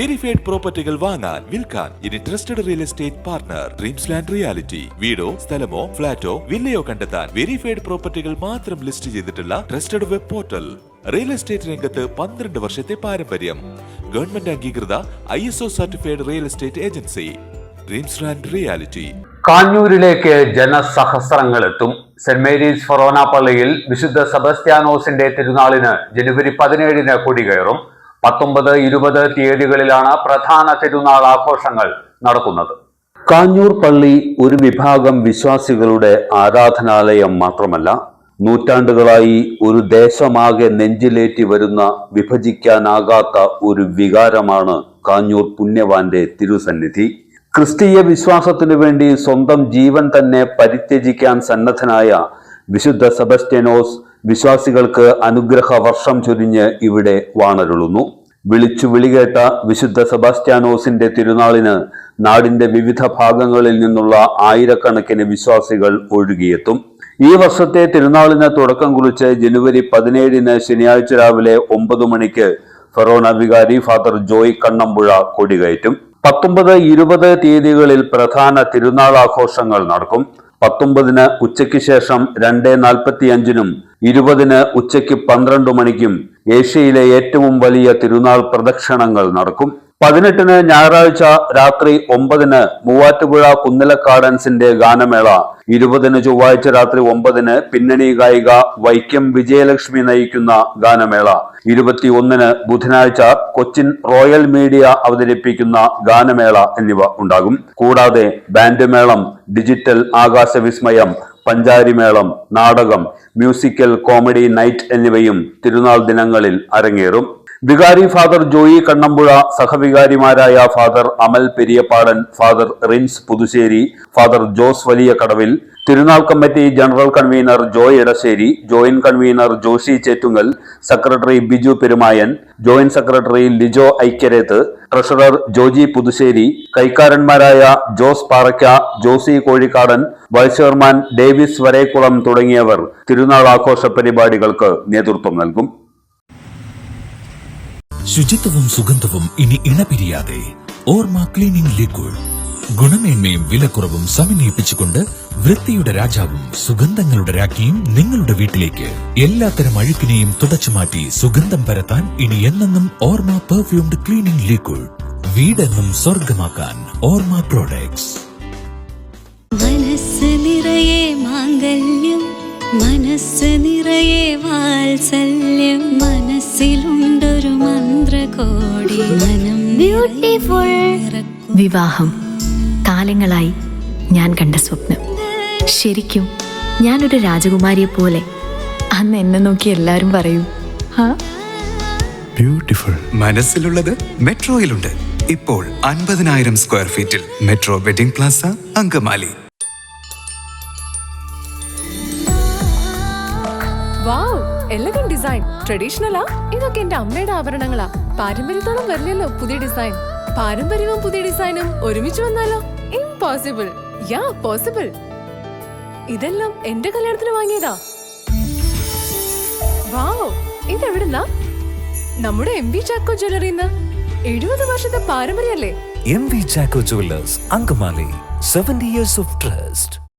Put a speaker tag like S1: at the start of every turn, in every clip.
S1: verified പ്രോപ്പർട്ടികൾ വാങ്ങാൻ വിൽക്കാൻ ഇനി trusted real estate partner dreams land reality വീടോ സ്ഥലമോ ഫ്ളാറ്റോ വില്ലയോ കണ്ടെത്താൻ വെരിഫൈഡ് പ്രോപ്പർട്ടികൾ മാത്രം ലിസ്റ്റ് ചെയ്തിട്ടുള്ള trusted web portal real estate രംഗത്ത് പന്ത്രണ്ട് വർഷത്തെ പാരമ്പര്യം. ഗവൺമെന്റ് അംഗീകൃത I S O certified real estate agency dreams land reality
S2: കാഞ്ഞൂരിലേക്ക് ജനസഹസ്രങ്ങൾ എത്തും സെന്റ് മേരീസ് ഫൊറോന പള്ളിയിൽ വിശുദ്ധ സെബസ്ത്യാനോസിന്റെ തിരുനാളിന് ജനുവരി പതിനേഴിന് കൊടികയറും. പത്തൊമ്പത് ഇരുപത് തീയതികളിലാണ് പ്രധാന തിരുനാൾ ആഘോഷങ്ങൾ നടക്കുന്നത്. കാഞ്ഞൂർ പള്ളി ഒരു വിഭാഗം വിശ്വാസികളുടെ ആരാധനാലയം മാത്രമല്ല നൂറ്റാണ്ടുകളായി ഒരു ദേശമാകെ നെഞ്ചിലേറ്റി വരുന്ന വിഭജിക്കാനാകാത്ത ഒരു വികാരമാണ് കാഞ്ഞൂർ പുണ്യവാന്റെ തിരുസന്നിധി. ക്രിസ്തീയ വിശ്വാസത്തിനു വേണ്ടി സ്വന്തം ജീവൻ തന്നെ പരിത്യജിക്കാൻ സന്നദ്ധനായ വിശുദ്ധ സെബസ്റ്റ്യനോസ് വിശ്വാസികൾക്ക് അനുഗ്രഹ വർഷം ചൊരിഞ്ഞ് ഇവിടെ വാണരുളുന്നു. വിളിച്ചു വിളികേട്ട വിശുദ്ധ സെബാസ്റ്റ്യാനോസിന്റെ തിരുനാളിന് നാടിന്റെ വിവിധ ഭാഗങ്ങളിൽ നിന്നുള്ള ആയിരക്കണക്കിന് വിശ്വാസികൾ ഒഴുകിയെത്തും. ഈ വർഷത്തെ തിരുനാളിന് തുടക്കം കുറിച്ച് ജനുവരി പതിനേഴിന് ശനിയാഴ്ച രാവിലെ ഒമ്പത് മണിക്ക് ഫെറോന വികാരി ഫാദർ ജോയ് കണ്ണമ്പുഴ കൊടികയറ്റും. പത്തൊമ്പത് ഇരുപത് തീയതികളിൽ പ്രധാന തിരുനാൾ ആഘോഷങ്ങൾ നടക്കും. പത്തൊമ്പതിന് ഉച്ചയ്ക്ക് ശേഷം രണ്ട് നാൽപ്പത്തി അഞ്ചിനും ഇരുപതിന് ഉച്ചയ്ക്ക് പന്ത്രണ്ട് മണിക്കും ഏഷ്യയിലെ ഏറ്റവും വലിയ തിരുനാൾ പ്രദക്ഷിണങ്ങൾ നടക്കും. പതിനെട്ടിന് ഞായറാഴ്ച രാത്രി ഒമ്പതിന് മൂവാറ്റുപുഴ കുന്നിലക്കാടൻസിന്റെ ഗാനമേള. ഇരുപതിന് ചൊവ്വാഴ്ച രാത്രി ഒമ്പതിന് പിന്നണി ഗായിക വൈക്കം വിജയലക്ഷ്മി നയിക്കുന്ന ഗാനമേള. ഇരുപത്തിയൊന്നിന് ബുധനാഴ്ച കൊച്ചിൻ റോയൽ മീഡിയ അവതരിപ്പിക്കുന്ന ഗാനമേള എന്നിവ ഉണ്ടാകും. കൂടാതെ ബാൻഡ് മേളം ഡിജിറ്റൽ ആകാശവിസ്മയം പഞ്ചാരിമേളം നാടകം മ്യൂസിക്കൽ കോമഡി നൈറ്റ് എന്നിവയും തിരുനാൾ ദിനങ്ങളിൽ അരങ്ങേറും. വികാരി father Joy Kannampuzha സഹവികാരിമാരായ father Amal Periyapadan father Rince Puthussery father Jose Valiyakadavil തിരുനാൾ committee general convener Joy Edassery joint convener Joshi Chettungal secretary Biju Perumayan joint secretary Lijo Aikyareth treasurer Joji Puthussery കൈക്കാരന്മാരായ Jose Parakka Josy Kozhikkadan vice chairman Davis Varekkulam തുടങ്ങിയവർ തിരുനാൾ ആഘോഷ പരിപാടികൾക്ക് നേതൃത്വം നൽകും.
S3: ശുചിത്വവും സുഗന്ധവും ഇനി ഇണപിരിയാതെ. ഓർമ്മ ക്ലീനിംഗ് ലിക്വിഡ്. ഗുണമേന്മയും വിലക്കുറവും സമന്വയിപ്പിച്ചുകൊണ്ട് വൃത്തിയുടെ രാജാവും സുഗന്ധങ്ങളുടെ രാജ്ഞിയും നിങ്ങളുടെ വീട്ടിലേക്ക്. എല്ലാത്തരം അഴുക്കിനെയും തുടച്ചുമാറ്റി സുഗന്ധം പരത്താൻ ഇനി എന്നെന്നും ഓർമ്മ പെർഫ്യൂംഡ് ക്ലീനിംഗ് ലിക്വിഡ്. വീടെന്നും സ്വർഗമാക്കാൻ ഓർമ്മ പ്രോഡക്ട്സ്.
S4: മനസ്സ് നിറയെ മാംഗല്യം മനസ്സ് നിറയെ വാത്സല്യം. മനസ്സിലുണ്ടൊരു മന്ത്രകോടി. മനം ബ്യൂട്ടിഫുൾ
S5: വിവാഹം. കാലങ്ങളായി ഞാൻ കണ്ട സ്വപ്നം. ശരിക്കും ഞാനൊരു രാജകുമാരിയെ പോലെ. അന്ന് എന്നെ നോക്കി എല്ലാവരും പറയും ഹാ?
S6: Beautiful.
S7: മനസ്സിലുള്ളത് മെട്രോയിലുണ്ട്. ഇപ്പോൾ അൻപതിനായിരം സ്ക്വയർ ഫീറ്റിൽ metro wedding plaza Angamaly.
S8: Design. ട്രഡീഷണലാ ഇതൊക്കെ എന്റെ അമ്മയുടെ ആഭരണങ്ങളാ. പാരമ്പര്യത്തോളം വരില്ലല്ലോ പുതിയ ഡിസൈൻ. പാരമ്പര്യവും പുതിയ ഡിസൈനും ഒരുമിച്ച് വന്നാലോ? ഇംപോസിബിൾ യാ പോസിബിൾ ഇതെല്ലാം എന്റെ കല്യാണത്തിന് വാങ്ങിയതാ. വാവ് ഇതെവിടുന്നാ? നമ്മുടെ എം വി ചാക്കോ ജ്വല്ലറിന്ന് എഴുപത് വർഷത്തെ പാരമ്പര്യല്ലേ
S3: M V Chacko jewellers Angamaly. Seventy years of trust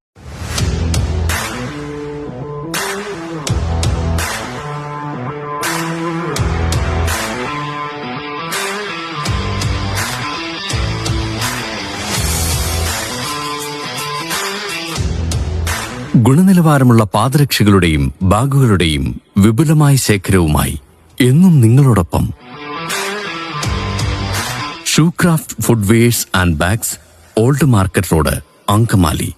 S9: ഗുണനിലവാരമുള്ള പാദരക്ഷകളുടെയും ബാഗുകളുടെയും വിപുലമായ ശേഖരവുമായി എന്നും നിങ്ങളോടൊപ്പം. Shoecraft footwears and bags old market road Angamaly.